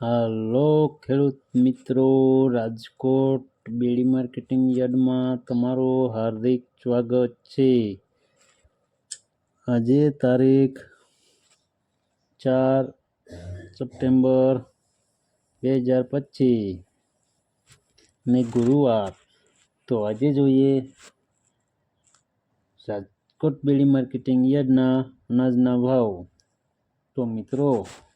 હાલો ખેડૂત મિત્રો, રાજકોટ બેડી માર્કેટિંગ યાર્ડમાં તમારું હાર્દિક સ્વાગત છે. આજે તારીખ ચાર સપ્ટેમ્બર બે હજાર પચીસ ને ગુરુવાર. તો આજે જોઈએ રાજકોટ બેડી માર્કેટિંગ યાર્ડના અનાજના ભાવ. તો મિત્રો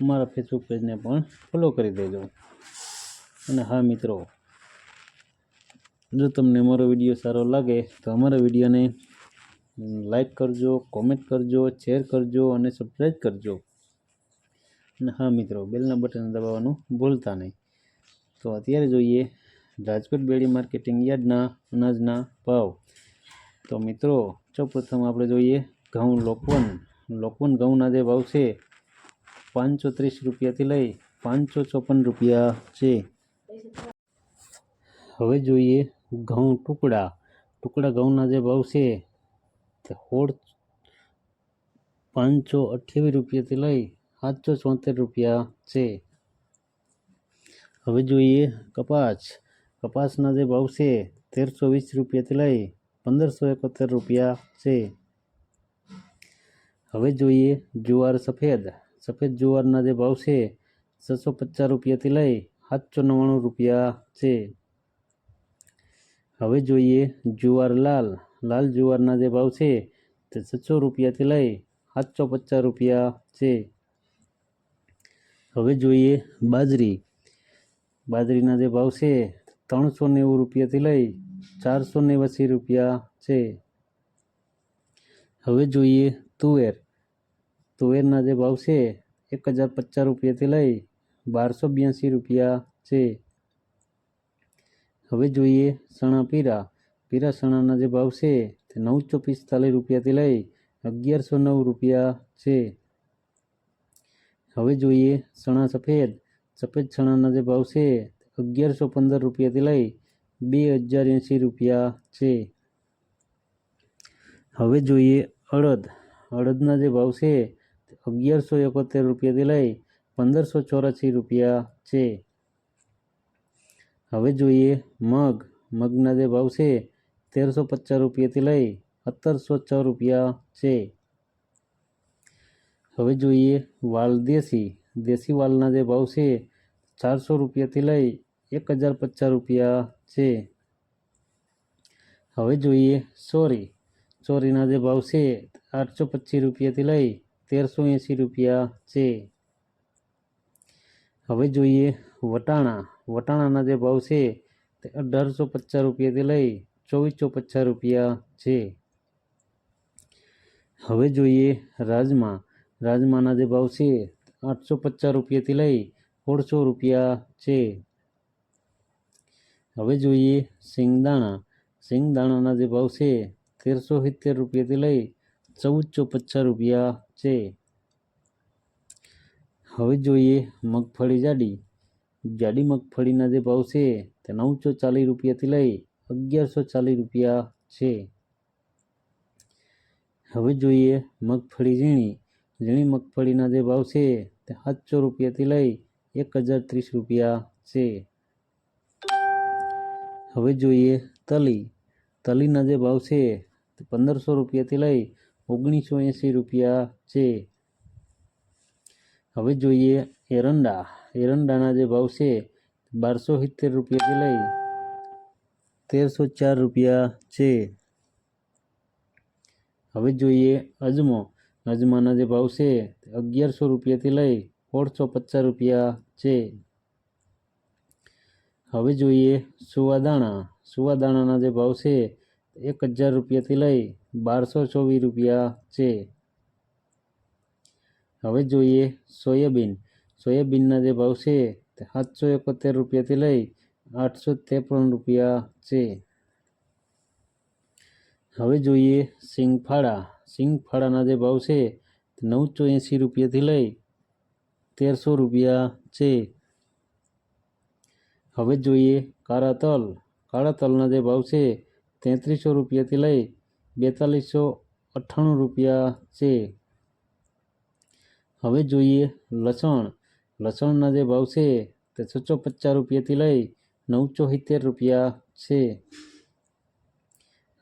અમારા ફેસબુક પેજને પણ ફોલો કરી દેજો. અને હા મિત્રો, જો તમને અમારો વીડિયો સારો લાગે તો અમારા વિડીયોને લાઈક કરજો કોમેન્ટ કરજો શેર કરજો અને સબસ્ક્રાઈબ કરજો. અને હા મિત્રો, બેલના બટન દબાવવાનું ભૂલતા નહીં. તો અત્યારે જોઈએ રાજકોટ બેડી માર્કેટિંગ યાર્ડના અનાજના ભાવ. તો મિત્રો, સૌપ્રથમ આપણે જોઈએ ઘઉં લોકવન. લોકવન ઘઉંના જે ભાવ છે પાંચસો ત્રીસ રૂપિયાથી લઈ પાંચસો ચોપન રૂપિયા છે. હવે જોઈએ ઘઉં ટુકડા. ટુકડા ઘઉંના જે ભાવ છે, તે હોળ પાંચસો અઠ્યાવીસ રૂપિયાથી લઈ સાતસો ચોતેર રૂપિયા છે. હવે જોઈએ કપાસ. કપાસના જે ભાવ છે, તેરસો વીસ રૂપિયાથી લઈ પંદરસો એકોતેર રૂપિયા છે. હવે જોઈએ જુવાર સફેદ. સફેદ જુવારના જે ભાવ છે, છસો પચાસ રૂપિયાથી લઈ સાતસો નવ્વાણું રૂપિયા છે. હવે જોઈએ જુવાર લાલ. લાલ જુવારના જે ભાવ છે, તે છસો રૂપિયાથી લઈ સાતસો પચાસ રૂપિયા છે. હવે જોઈએ બાજરી. બાજરીના જે ભાવ છે, ત્રણસો નેવું રૂપિયાથી લઈ ચારસો નેવાસી રૂપિયા છે. હવે જોઈએ તુવેર. તુવેરના જે ભાવ છે, એક હજાર પચાસ રૂપિયાથી લઈ બારસો બ્યાસી રૂપિયા છે. હવે જોઈએ ચણા પીરા. પીરા ચણાના જે ભાવ છે, તે નવસો પિસ્તાલીસ રૂપિયાથી લઈ અગિયારસો નવ રૂપિયા છે. હવે જોઈએ ચણા સફેદ. સફેદ ચણાના જે ભાવ છે અગિયારસો પંદર રૂપિયાથી લઈ બે હજાર એંસી રૂપિયા છે. હવે જોઈએ અડદ. અડદના જે ભાવ છે અગિયારસો એકોતેર રૂપિયાથી લઈ પંદરસો ચોરાસી રૂપિયા છે. હવે જોઈએ મગ. મગના જે ભાવ છે, તેરસો પચાસ રૂપિયાથી લઈ સત્તરસો છ રૂપિયા છે. હવે જોઈએ વાલ દેશી. દેશી વાલના જે ભાવ છે, ચારસો રૂપિયાથી લઈ એક હજાર પચાસ રૂપિયા છે. હવે જોઈએ સોરી. ચોરીના જે ભાવ છે, આઠસો પચીસ રૂપિયાથી લઈ તેરસો એંસી રૂપિયા છે. હવે જોઈએ વટાણા. વટાણાના જે ભાવ છે તે અઢારસો પચાસ રૂપિયાથી લઈ ચોવીસો પચાસ રૂપિયા છે. હવે જોઈએ રાજમા. રાજમાના જે ભાવ છે આઠસો પચાસ રૂપિયાથી લઈ સોળસો રૂપિયા છે. હવે જોઈએ સિંગદાણા સિંગદાણાના જે ભાવ છે તેરસો સિત્તેર રૂપિયાથી લઈ ચૌદસો પચાસ રૂપિયા છે. હવે જોઈએ મગફળી જાડી. જાડી મગફળીના જે ભાવ છે તે નવસો ચાલીસ રૂપિયાથી લઈ અગિયારસો ચાલીસ રૂપિયા છે. હવે જોઈએ મગફળી ઝીણી. ઝીણી મગફળીના જે ભાવ છે તે સાતસો રૂપિયાથી લઈ એક હજાર ત્રીસ રૂપિયા છે. હવે જોઈએ તલી. તલીના જે ભાવ છે તે પંદરસો રૂપિયાથી લઈ ઓગણીસો એંસી રૂપિયા છે. હવે જોઈએ એરંડા. એરંડાના જે ભાવ છે બારસો સિત્તેર રૂપિયાથી લઈ તેરસો ચાર રૂપિયા છે. હવે જોઈએ અજમો. અજમાના જે ભાવ છે, અગિયારસો રૂપિયાથી લઈ સોળસો પચાસ રૂપિયા છે. હવે જોઈએ સુવાદાણા. સુવાદાણાના જે ભાવ છે એક હજાર રૂપિયાથી લઈ બારસો ચોવીસ રૂપિયા છે. હવે જોઈએ સોયાબીન. સોયાબીનના જે ભાવ છે તે સાતસો એકોતેર રૂપિયાથી લઈ આઠસો ત્રેપન રૂપિયા છે. હવે જોઈએ સિંગફાળા. સિંગફાળાના જે ભાવ છે નવસો એંસી રૂપિયાથી લઈ તેરસો રૂપિયા છે. હવે જોઈએ કાળા તલ. કાળા તલના જે ભાવ છે તેત્રીસો રૂપિયાથી લઈ બેતાલીસો અઠ્ઠાણું રૂપિયા છે. હવે જોઈએ લસણ. લસણના જે ભાવ છે તે છસો પચાસ રૂપિયાથી લઈ નવસો સિત્તેર રૂપિયા છે.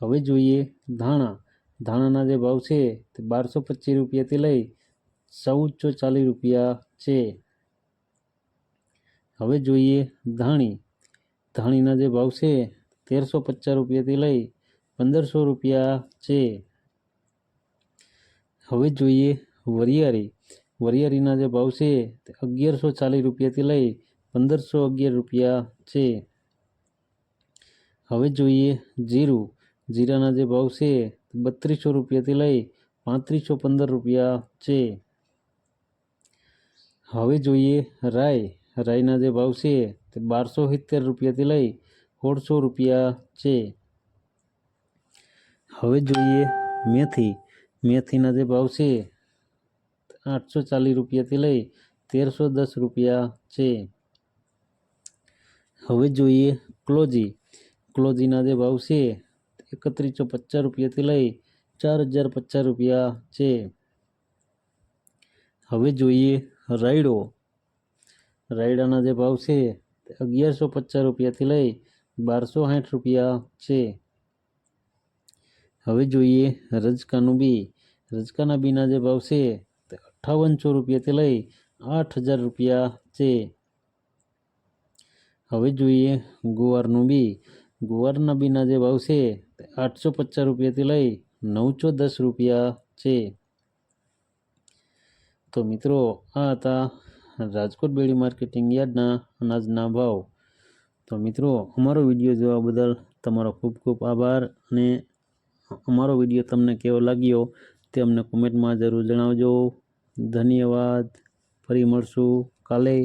હવે જોઈએ ધાણા. ધાણાના જે ભાવ છે તે બારસો પચીસ રૂપિયાથી લઈ ચૌદસો ચાલીસ રૂપિયા છે. હવે જોઈએ ધાણી. ધાણીના જે ભાવ છે તેરસો પચાસ રૂપિયાથી લઈ પંદરસો રૂપિયા છે. હવે જોઈએ વરિયાળી. વરિયાળીના જે ભાવ છે તે અગિયારસો ચાલીસ રૂપિયાથી લઈ પંદરસો અગિયાર રૂપિયા છે. હવે જોઈએ જીરું. જીરાના જે ભાવ છે તે બત્રીસો રૂપિયાથી લઈ પાંત્રીસો પંદર રૂપિયા છે. હવે જોઈએ રાય રાયના જે ભાવ છે તે બારસો સિત્તેર રૂપિયાથી લઈ સોળસો રૂપિયા છે. હવે જોઈએ મેથી. મેથીના જે ભાવ છે, આઠસો ચાલીસ રૂપિયાથી લઈ તેરસો દસ રૂપિયા છે. હવે જોઈએ ક્લોજી. ક્લોજીના જે ભાવ છે, એકત્રીસો પચાસ રૂપિયાથી લઈ ચાર હજાર પચાસ રૂપિયા છે. હવે જોઈએ રાયડો. રાયડાના જે ભાવ છે, અગિયારસો પચાસ રૂપિયાથી લઈ બારસો સાઠ રૂપિયા છે. હવે જોઈએ રજકાનું બી. રજકાના બીના જે ભાવ છે તે અઠ્ઠાવનસો રૂપિયાથી લઈ આઠ હજાર રૂપિયા છે. હવે જોઈએ ગુવારનું બી. ગુવારના બીના જે ભાવ છે તે આઠસો પચાસ રૂપિયાથી લઈ નવસો દસ રૂપિયા છે. તો મિત્રો, આ હતા રાજકોટ બેડી માર્કેટિંગ યાર્ડના અનાજના ભાવ. તો મિત્રો, અમારો વીડિયો જોવા બદલ તમારો ખૂબ ખૂબ આભાર અને અમારો વીડિયો તમને કેવો લાગ્યો તે અમને કોમેન્ટમાં જરૂર જણાવજો. ધન્યવાદ. ફરી મળશું કાલે.